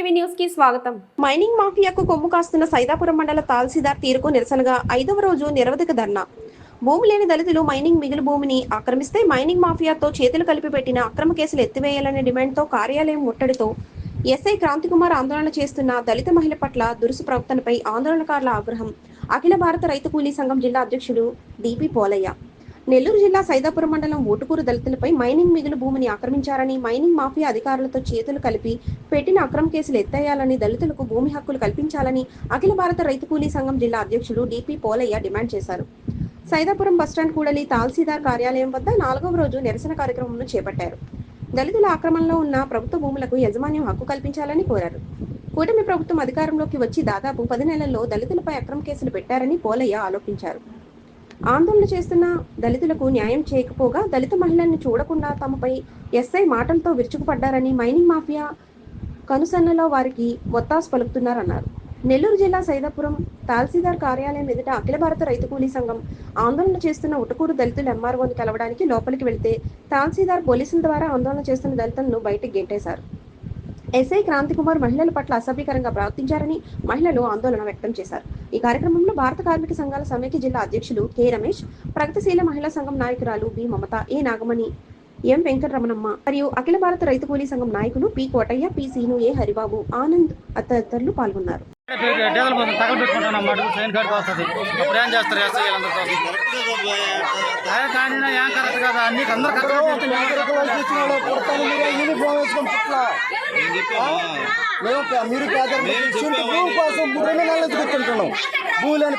TV న్యూస్కి స్వాగతం. Mining మాఫియాకు కొమ్ము కాస్తున్న సైదాపురం మండల తాల్సీదార్ తీరుకు నిరసనగా ఐదవ రోజు నిరవధిక ధర్నా. భూమి లేని దళితులు మైనింగ్ మిగులు భూమిని ఆక్రమిస్తే మైనింగ్ మాఫియాతో చేతులు కలిపి పెట్టిన అక్రమ కేసులు ఎత్తివేయాలనే డిమాండ్తో కార్యాలయం ముట్టడితో ఎస్ఐ క్రాంతికుమార్ ఆందోళన చేస్తున్న దళిత మహిళ పట్ల దురుసు ప్రవర్తనపై ఆందోళనకారుల ఆగ్రహం. అఖిల భారత రైతు కూలీ సంఘం జిల్లా అధ్యక్షుడు డిపి పోలయ్య. నెల్లూరు జిల్లా సైదాపురం మండలం ఓటుకూరు దళితులపై మైనింగ్ మిగులు భూమిని ఆక్రమించారని మైనింగ్ మాఫియా అధికారులతో చేతులు కలిపి పెట్టిన అక్రమ కేసులు ఎత్తేయాలని దళితులకు భూమి హక్కులు కల్పించాలని అఖిల భారత రైతు కూలీ సంఘం జిల్లా అధ్యక్షుడు డిపి పోలయ్య డిమాండ్ చేశారు. సైదాపురం బస్టాండ్ కూడలి తహసీల్దార్ కార్యాలయం వద్ద నాలుగవ రోజు నిరసన కార్యక్రమంను చేపట్టారు. దళితుల ఆక్రమణలో ఉన్న ప్రభుత్వ భూములకు యజమాన్యం హక్కు కల్పించాలని కోరారు. కూటమి ప్రభుత్వం అధికారంలోకి వచ్చి దాదాపు పది నెలల్లో దళితులపై అక్రమ కేసులు పెట్టారని పోలయ్య ఆరోపించారు. ఆందోళన చేస్తున్న దళితులకు న్యాయం చేయకపోగా దళిత మహిళల్ని చూడకుండా తమపై ఎస్ఐ మాటలతో విరుచుకుపడ్డారని మైనింగ్ మాఫియా కనుసన్నలో వారికి ఒత్తాసు పలుకుతున్నారన్నారు. నెల్లూరు జిల్లా సైదాపురం తహసీల్దార్ కార్యాలయం ఎదుట అఖిల భారత రైతు కూలీ సంఘం ఆందోళన చేస్తున్న ఉటుకూరు దళితులు ఎంఆర్ఓని కలవడానికి లోపలికి వెళితే తహసీల్దార్ పోలీసుల ద్వారా ఆందోళన చేస్తున్న దళితులను బయటకు గెంటేశారు. ఎస్ఐ క్రాంతికుమార్ మహిళల పట్ల అసభ్యకరంగా ప్రవర్తించారని మహిళలు ఆందోళన వ్యక్తం చేశారు. ఈ కార్యక్రమంలో భారత కార్మిక సంఘాల సమైక్య జిల్లా అధ్యక్షులు కె రమేష్ ప్రగతిశీల మహిళా సంఘం నాయకురాలు B Mamata A Nagamani M Venkataramanamma మరియు అఖిల భారత రైతు కూలీ సంఘం నాయకులు పి కోటయ్య పి సీను ఏ హరిబాబు ఆనంద్ తదితరులు పాల్గొన్నారు. డీజిల్ కోసం తగలబెట్టుకుంటాను అన్నమాట వస్తుంది. అప్పుడు ఏం చేస్తారు ఎస్ఐ వీళ్ళందరితో అదే కానీ నా ఏం కరెక్ట్ కదా అన్ని అందరు కరెక్ట్ మీరు భూమి కోసం మూడు రెండు నెలలు ఎదుగుతుంటున్నాం భూమి లేని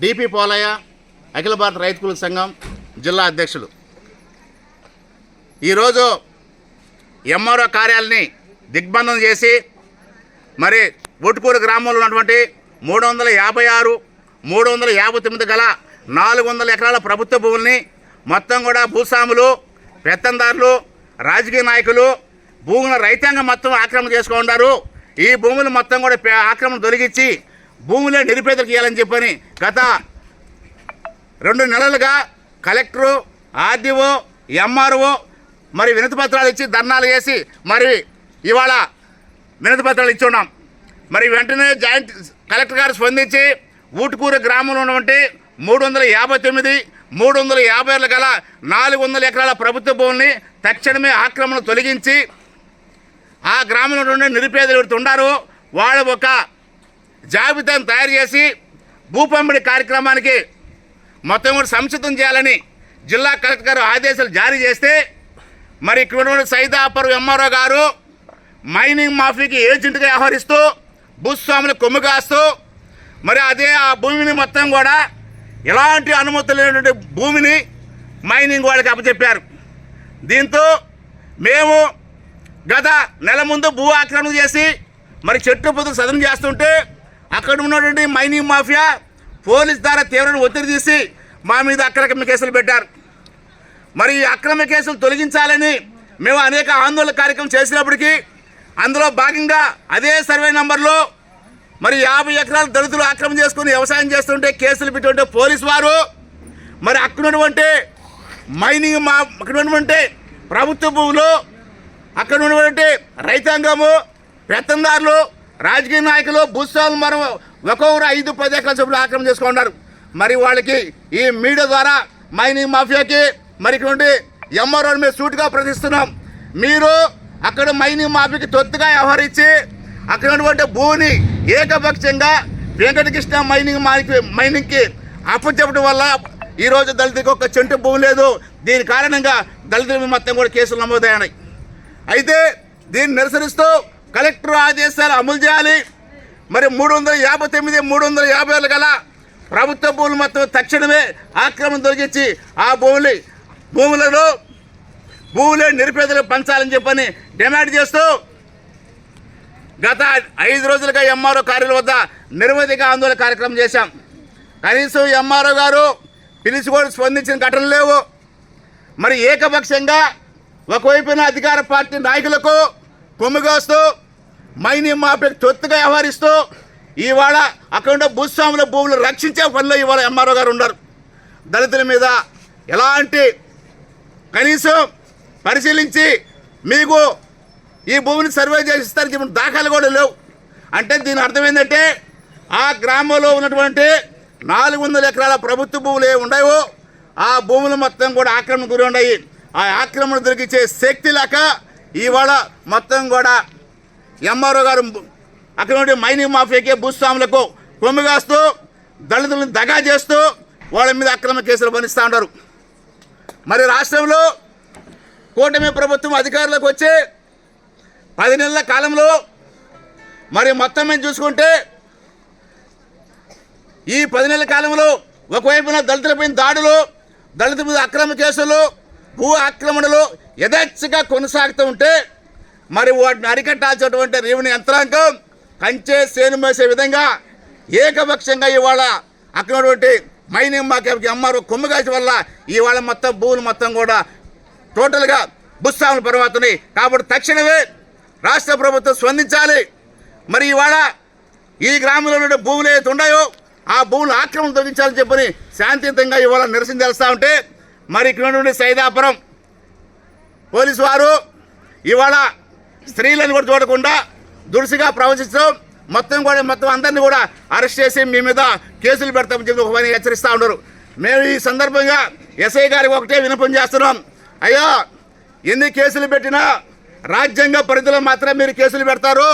డిపి పోలయ్య అఖిల భారత రైతు కుల సంఘం జిల్లా అధ్యక్షులు. ఈరోజు ఎంఆర్ఓ కార్యాలని దిగ్బంధం చేసి మరి ఒట్టుకూరు గ్రామంలో ఉన్నటువంటి మూడు వందల యాభై ఆరు మూడు వందల యాభై తొమ్మిది గల నాలుగు వందల ఎకరాల ప్రభుత్వ భూముల్ని మొత్తం కూడా భూస్వాములు పెత్తందారులు రాజకీయ నాయకులు భూముల రైతాంగం మొత్తం ఆక్రమణ చేసుకుంటారు. ఈ భూములు మొత్తం కూడా పే- ఆక్రమణ తొలగించి భూములే నిరుపేదలకు ఇవ్వాలని చెప్పని గత రెండు నెలలుగా కలెక్టరు ఆర్డీఓ ఎంఆర్ఓ మరి వినతి పత్రాలు ఇచ్చి ధర్నాలు చేసి మరి ఇవాళ వినతి పత్రాలు ఇచ్చి ఉన్నాం. మరి వెంటనే జాయింట్ కలెక్టర్ గారు స్పందించి ఊటుకూరు గ్రామంలో ఉన్నటువంటి మూడు వందల యాభై తొమ్మిది మూడు వందల యాభై ఏళ్ళ గల నాలుగు వందల ఎకరాల ప్రభుత్వ భూముల్ని తక్షణమే ఆక్రమణ తొలగించి ఆ గ్రామంలో ఉండే నిరుపేదలు ఎవరైతే ఉన్నారు వాళ్ళ ఒక జాబితాను తయారు చేసి భూపంపిణీ కార్యక్రమానికి మొత్తం కూడా సంసిద్ధం చేయాలని జిల్లా కలెక్టర్ గారు ఆదేశాలు జారీ చేస్తే మరి ఇక్కడ సైదాపర్ ఎంఆర్ఓ గారు మైనింగ్ మాఫీకి ఏజెంట్గా వ్యవహరిస్తూ భూస్వాములు కొమ్ము కాస్తూ మరి అదే ఆ భూమిని మొత్తం కూడా ఎలాంటి అనుమతులు లేనటువంటి భూమిని మైనింగ్ వాళ్ళకి అప్పచెప్పారు. దీంతో మేము గత నెల ముందు భూ ఆక్రమణ చేసి మరి చెట్టు పొద్దు సదనం చేస్తుంటే అక్కడ ఉన్నటువంటి మైనింగ్ మాఫియా పోలీస్ ద్వారా తీవ్రమైన ఒత్తిడి తీసి మా మీద అక్రమ కేసులు పెట్టారు. మరి ఈ అక్రమ కేసులు తొలగించాలని మేము అనేక ఆందోళన కార్యక్రమం చేసినప్పటికీ అందులో భాగంగా అదే సర్వే నంబర్లో మరి యాభై ఎకరాలు దళితులు ఆక్రమణ చేసుకుని వ్యవసాయం చేస్తుంటే కేసులు పెట్టుంటే పోలీసు వారు మరి అక్కడున్నటువంటి మైనింగ్ మా అక్కడ ఉన్నటువంటి ప్రభుత్వ భూములు అక్కడ ఉన్నటువంటి రైతాంగము పెత్తందారులు రాజకీయ నాయకులు భూస్వాములు మనం ఒక్కొక్కరు ఐదు పది ఎకరాల చొప్పున ఆక్రమణ చేసుకున్నారు మరి వాళ్ళకి ఈ మీడియా ద్వారా మైనింగ్ మాఫియాకి మరి ఇటువంటి ఎంఆర్ఓ మేము సూటుగా ప్రశ్నిస్తున్నాం. మీరు అక్కడ మైనింగ్ మాఫియాకి తొత్తుగా వ్యవహరించి అక్కడ ఉన్నటువంటి భూమిని ఏకపక్షంగా వెంకటకృష్ణ మైనింగ్ మానికి మైనింగ్కి అప్పచెప్పడం వల్ల ఈరోజు దళితులకు ఒక చెంటు భూమి లేదు. దీని కారణంగా దళితుల మొత్తం కూడా కేసులు నమోదయ్యాయి. అయితే దీన్ని నిరసరిస్తూ కలెక్టర్ ఆదేశాలు అమలు చేయాలి. మరి మూడు వందల యాభై తొమ్మిది మూడు వందల యాభై ఏళ్ళు గల ప్రభుత్వ భూములు మొత్తం తక్షణమే ఆక్రమణ తొలగించి ఆ భూములు భూములను భూములే నిరుపేదలకు పంచాలని చెప్పని డిమాండ్ చేస్తూ గత ఐదు రోజులుగా ఎంఆర్ఓ కార్యాలయం వద్ద నిరవధిక ఆందోళన కార్యక్రమం చేశాం. కనీసం ఎంఆర్ఓ గారు పిలిచి కూడా స్పందించిన ఘటనలు లేవు. మరి ఏకపక్షంగా ఒకవైపున అధికార పార్టీ నాయకులకు కొమ్ముగోస్తూ మైనింగ్ మాఫియాకు తొత్తుగా వ్యవహరిస్తూ ఇవాళ అక్కడ ఉన్న భూస్వాముల భూములు రక్షించే పనిలో ఇవాళ ఎంఆర్ఓ గారు ఉన్నారు. దళితుల మీద ఎలాంటి కనీసం పరిశీలించి మీకు ఈ భూమిని సర్వే చేసిస్తానికి ఇప్పుడు దాఖలు కూడా లేవు. అంటే దీని అర్థం ఏంటంటే ఆ గ్రామంలో ఉన్నటువంటి నాలుగు వందల ఎకరాల ప్రభుత్వ భూములు ఏ ఉన్నాయో ఆ భూములు మొత్తం కూడా ఆక్రమణ గురి ఉన్నాయి. ఆ ఆక్రమణ దొరికించే శక్తి లేక ఇవాళ మొత్తం కూడా ఎంఆర్ఓ గారు అక్కడ మైనింగ్ మాఫియాకి భూస్వాములకు కొమ్మిగాస్తూ దళితులను దగా చేస్తూ వాళ్ళ మీద అక్రమ కేసులు భరిస్తూ ఉన్నారు. మరి రాష్ట్రంలో కూటమి ప్రభుత్వం అధికారులకు వచ్చి పది నెలల కాలంలో మరి మొత్తం మీద చూసుకుంటే ఈ పది నెలల కాలంలో ఒకవైపున దళితులపైన దాడులు దళితుల మీద అక్రమ కేసులు భూ ఆక్రమణలు యథేచ్ఛగా కొనసాగుతూ ఉంటే మరి వాటిని అరికట్టాల్సినటువంటి రేవుని యంత్రాంగం కంచే సేను మేసే విధంగా ఏకపక్షంగా ఇవాళ అక్కడ మైనింగ్ మాకి అమ్మారు కొమ్ముగాసి వల్ల ఇవాళ మొత్తం భూములు మొత్తం కూడా టోటల్గా భూస్వాములు పరమవుతున్నాయి కాబట్టి తక్షణమే రాష్ట్ర ప్రభుత్వం స్పందించాలి. మరి ఇవాళ ఈ గ్రామంలో ఉండే భూములు ఏదైతే ఉన్నాయో ఆ భూములు ఆక్రమణ తొలగించాలని చెప్పని శాంతియుతంగా ఇవాళ నిరసన చేస్తూ ఉంటే మరి ఇక్కడ నుండి సైదాపురం. పోలీసు వారు ఇవాళ స్త్రీలను కూడా చూడకుండా దురుసుగా ప్రవచించడం మొత్తం కూడా మొత్తం అందరినీ కూడా అరెస్ట్ చేసి మీ మీద కేసులు పెడతామని చెప్పి ఒక పని హెచ్చరిస్తూ ఉన్నారు. మేము ఈ సందర్భంగా ఎస్ఐ గారికి ఒకటే వినపం చేస్తున్నాం. అయ్యో ఎన్ని కేసులు పెట్టినా రాజ్యాంగ పరిధిలో మాత్రమే మీరు కేసులు పెడతారు.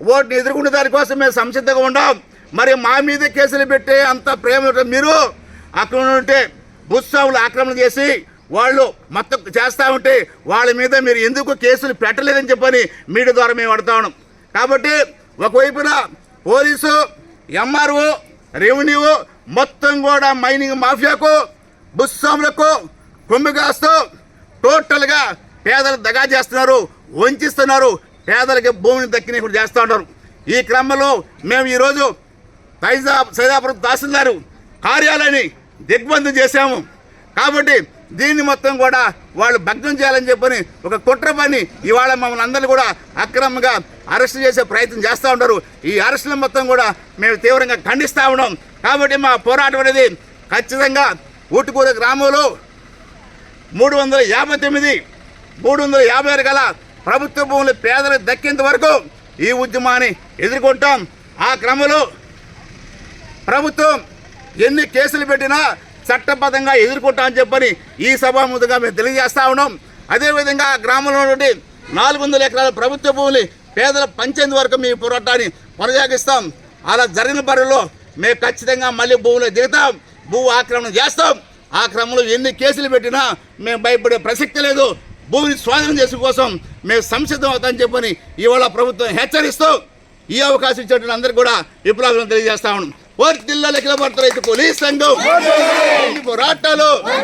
ఓటుని ఎదుర్కొనే దానికోసం మేము సంసిద్ధంగా ఉండం. మరి మా మీద కేసులు పెట్టే అంత ప్రేమ మీరు అక్కడ ఉంటే భూస్వాములు ఆక్రమణ చేసి వాళ్ళు మొత్తం చేస్తూ ఉంటే వాళ్ళ మీద మీరు ఎందుకు కేసులు పెట్టలేదని చెప్పని మీడియా ద్వారా మేము అడుగుతా కాబట్టి ఒకవైపున పోలీసు ఎంఆర్ఓ రెవెన్యూ మొత్తం కూడా మైనింగ్ మాఫియాకు భూస్వాములకు కొమ్మి కాస్తూ టోటల్గా పేదలు దగా చేస్తున్నారు వంచిస్తున్నారు పేదలకి భూమిని దక్కిన ఇప్పుడు చేస్తూ ఉన్నారు. ఈ క్రమంలో మేము ఈరోజు సైదా సైదాపురం తహసీల్దారు కార్యాలయాన్ని దిగ్బంధం చేశాము. కాబట్టి దీన్ని మొత్తం కూడా వాళ్ళు భగ్నం చేయాలని చెప్పని ఒక కుట్ర పని ఇవాళ మమ్మల్ని అందరినీ కూడా అక్రమంగా అరెస్ట్ చేసే ప్రయత్నం చేస్తూ ఉంటారు ఈ అరెస్టులు మొత్తం కూడా మేము తీవ్రంగా ఖండిస్తూ ఉన్నాం. కాబట్టి మా పోరాటం అనేది ఖచ్చితంగా ఊటుకూర గ్రామంలో మూడు వందల యాభై తొమ్మిది మూడు వందల యాభై ఆరు గల ప్రభుత్వ భూములు పేదలకు దక్కేంత వరకు ఈ ఉద్యమాన్ని ఎదుర్కొంటాం. ఆ క్రమంలో ప్రభుత్వం ఎన్ని కేసులు పెట్టినా చట్టబద్ధంగా ఎదుర్కొంటామని చెప్పని ఈ సభాముఖంగా మేము తెలియజేస్తా ఉన్నాం. అదేవిధంగా గ్రామంలో నుండి నాలుగు వందల ఎకరాల ప్రభుత్వ భూమిని పేదల పంచేందు వరకు మీ పోరాటాన్ని కొనసాగిస్తాం. అలా జరిగిన పనుల్లో మేము ఖచ్చితంగా మళ్ళీ భూములు దిగుతాం. భూ ఆక్రమణ చేస్తాం. ఆ క్రమంలో ఎన్ని కేసులు పెట్టినా మేము భయపడే ప్రసక్తి లేదు. భూమిని స్వాధీనం చేసే కోసం మేము సంసిద్ధం అవుతామని చెప్పని ఇవాళ ప్రభుత్వం హెచ్చరిస్తూ ఈ అవకాశం ఇచ్చేటువంటి అందరికీ కూడా విప్లవం తెలియజేస్తా ఉన్నాం. పూర్తి జిల్లాలో కిలబడతారు అయితే పోలీస్ సంఘం. పోరాటాలు